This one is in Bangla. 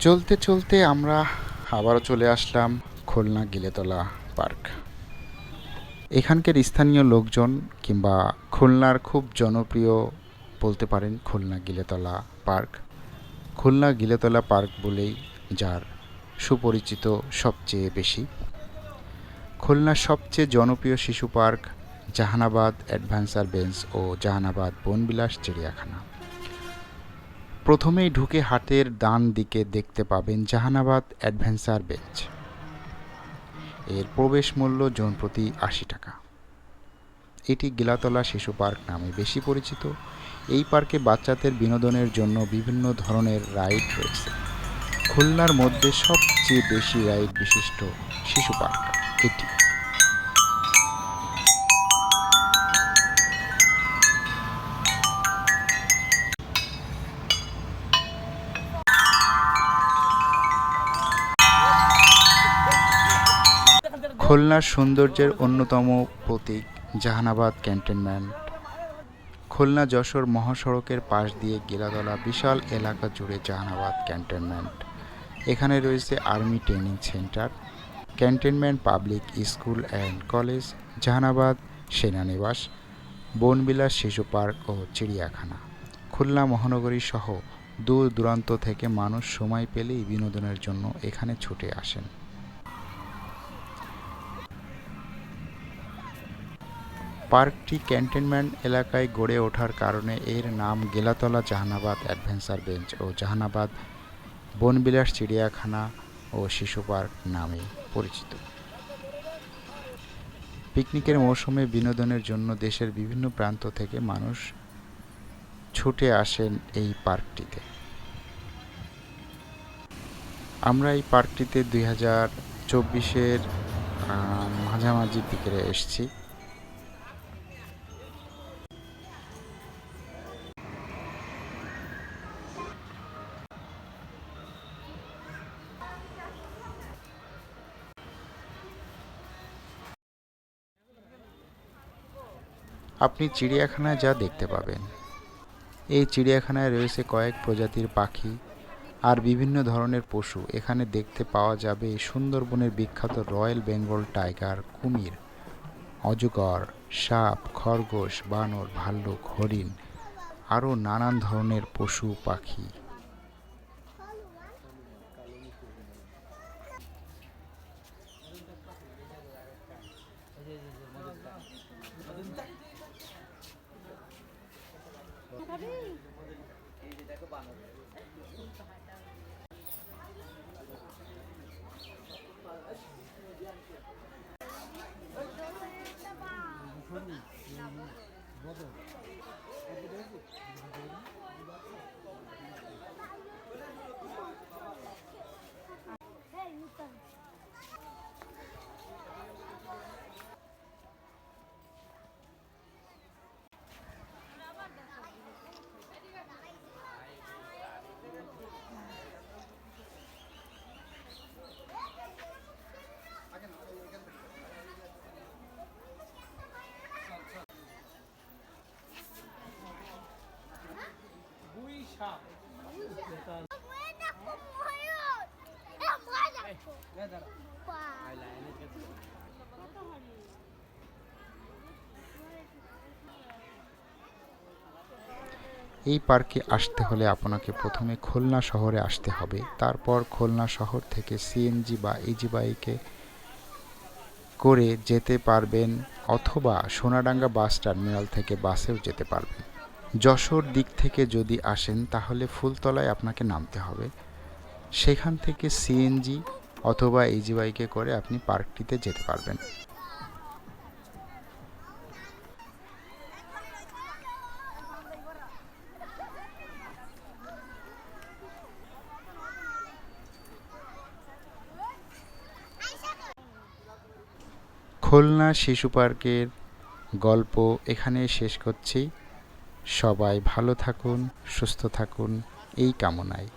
চলতে চলতে আমরা আবারও চলে আসলাম খুলনা গিলেতলা পার্ক। এখানকার স্থানীয় লোকজন কিংবা খুলনার খুব জনপ্রিয় বলতে পারেন খুলনা গিলেতলা পার্ক। খুলনা গিলেতলা পার্ক বলেই যার সুপরিচিত সবচেয়ে বেশি। খুলনার সবচেয়ে জনপ্রিয় শিশু পার্ক জাহানাবাদ অ্যাডভেঞ্চার বেঞ্চ ও জাহানাবাদ বনবিলাস চিড়িয়াখানা। প্রথমেই ঢুকে হাতের ডান দিকে দেখতে পাবেন জাহানাবাদ অ্যাডভেঞ্চার বেঞ্চ। এর প্রবেশ মূল্য জন প্রতি আশি টাকা। এটি গিলাতলা শিশু পার্ক নামে বেশি পরিচিত। এই পার্কে বাচ্চাদের বিনোদনের জন্য বিভিন্ন ধরনের রাইড রয়েছে। খুলনার মধ্যে সবচেয়ে বেশি রাইড বিশিষ্ট শিশু পার্ক এটি। খুলনার সৌন্দর্যের অন্যতম প্রতীক, জাহানাবাদ ক্যান্টনমেন্ট। খুলনা যশোর মহাসড়কের পাশ দিয়ে গিলাতলা বিশাল এলাকা জুড়ে জাহানাবাদ ক্যান্টনমেন্ট। এখানে রয়েছে army training centre, cantonment public school and college, Jahanabad সেনানিবাস, বনবিলাস শিশু পার্ক ও চিড়িয়াখানা। খুলনা মহানগরী সহ দূর দূরান্ত থেকে মানুষ সময় পেলেই বিনোদনের জন্য এখানে ছুটে আসেন। পার্কটি ক্যান্টনমেন্ট এলাকায় গড়ে ওঠার কারণে এর নাম গেলাতলা জাহানাবাদ অ্যাডভেঞ্চার বেঞ্চ ও জাহানাবাদ বনবিলাস চিড়িয়াখানা ও শিশু পার্ক নামে পরিচিত। পিকনিকের মৌসুমে বিনোদনের জন্য দেশের বিভিন্ন প্রান্ত থেকে মানুষ ছুটে আসেন এই পার্কটিতে। আমরা এই পার্কটিতে দুই হাজার চব্বিশের মাঝামাঝির দিকে এসেছি। আপনি চিড়িয়াখানায় যা দেখতে পাবেন। এই চিড়িয়াখানায় রয়েছে কয়েক প্রজাতির পাখি আর বিভিন্ন ধরনের পশু। এখানে দেখতে পাওয়া যাবে সুন্দরবনের বিখ্যাত রয়্যাল বেঙ্গল টাইগার, কুমির, অজগর, সাপ, খরগোশ, বানর, ভাল্লুক, হরিণ, আরও নানান ধরনের পশু পাখি। এই যে দেখো বানর এই পার্কে আসতে হলে আপনাকে প্রথমে খুলনা শহরে আসতে হবে, তারপর খুলনা শহর থেকে সিএনজি বা ইজি বাইকে করে যেতে পারবেন অথবা সোনাডাঙ্গা বাস টার্মিনাল থেকে বাসেও যেতে পারবেন। যশোর দিক থেকে যদি আসেন তাহলে ফুলতলায় আপনাকে নামতে হবে। সেখান থেকে সিএনজি অথবা ইজি বাইকে করে আপনি পার্কটিতে যেতে পারবেন। খুলনা শিশু পার্কের গল্প এখানে শেষ করছি। সবাই ভালো থাকুন, সুস্থ থাকুন, এই কামনায়।